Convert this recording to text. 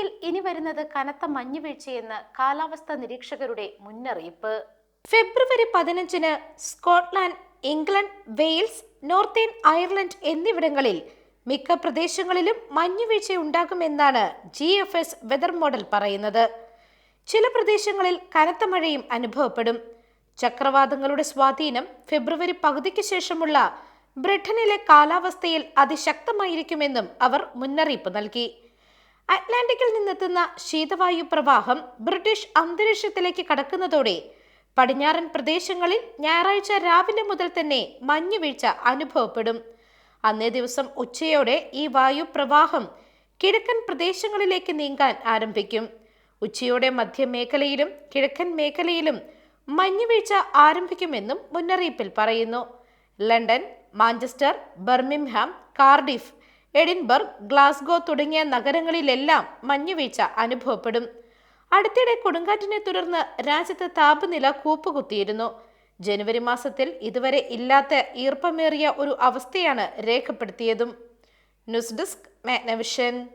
ഇന്ത്യയിൽ ഇനി വരുന്നത് കനത്ത മഞ്ഞുവീഴ്ചയെന്ന് കാലാവസ്ഥാ നിരീക്ഷകരുടെ മുന്നറിയിപ്പ്. ഫെബ്രുവരി പതിനഞ്ചിന് Scotland England Wales Northern Ireland എന്നിവിടങ്ങളിൽ മിക്ക പ്രദേശങ്ങളിലും മഞ്ഞുവീഴ്ച ഉണ്ടാകുമെന്നാണ് G F S weather model പറയുന്നത്. ചില പ്രദേശങ്ങളിൽ കനത്ത മഴയും അനുഭവപ്പെടും. ചക്രവാതങ്ങളുടെ സ്വാധീനം ഫെബ്രുവരി പകുതിക്ക് ശേഷമുള്ള ബ്രിട്ടനിലെ കാലാവസ്ഥയിൽ അതിശക്തമായിരിക്കുമെന്നും അവർ മുന്നറിയിപ്പ് നൽകി. അറ്റ്ലാന്റിക്കിൽ നിന്നെത്തുന്ന ശീതവായു പ്രവാഹം ബ്രിട്ടീഷ് അന്തരീക്ഷത്തിലേക്ക് കടക്കുന്നതോടെ പടിഞ്ഞാറൻ പ്രദേശങ്ങളിൽ ഞായറാഴ്ച രാവിലെ മുതൽ തന്നെ മഞ്ഞുവീഴ്ച അനുഭവപ്പെടും. അന്നേ ദിവസം ഉച്ചയോടെ ഈ വായു പ്രവാഹം കിഴക്കൻ പ്രദേശങ്ങളിലേക്ക് നീങ്ങാൻ ആരംഭിക്കും. ഉച്ചയോടെ മധ്യമേഖലയിലും കിഴക്കൻ മേഖലയിലും മഞ്ഞുവീഴ്ച ആരംഭിക്കുമെന്നും മുന്നറിയിപ്പിൽ പറയുന്നു. London Manchester Birmingham Cardiff Edinburgh Glasgow തുടങ്ങിയ നഗരങ്ങളിലെല്ലാം മഞ്ഞുവീഴ്ച അനുഭവപ്പെടും. അടുത്തിടെ കൊടുങ്കാറ്റിനെ തുടർന്ന് രാജ്യത്ത് താപനില കൂപ്പുകുത്തിയിരുന്നു. ജനുവരി മാസത്തിൽ ഇതുവരെ ഇല്ലാത്ത ഈർപ്പമേറിയ ഒരു അവസ്ഥയാണ് രേഖപ്പെടുത്തിയതും. News desk Magnavision.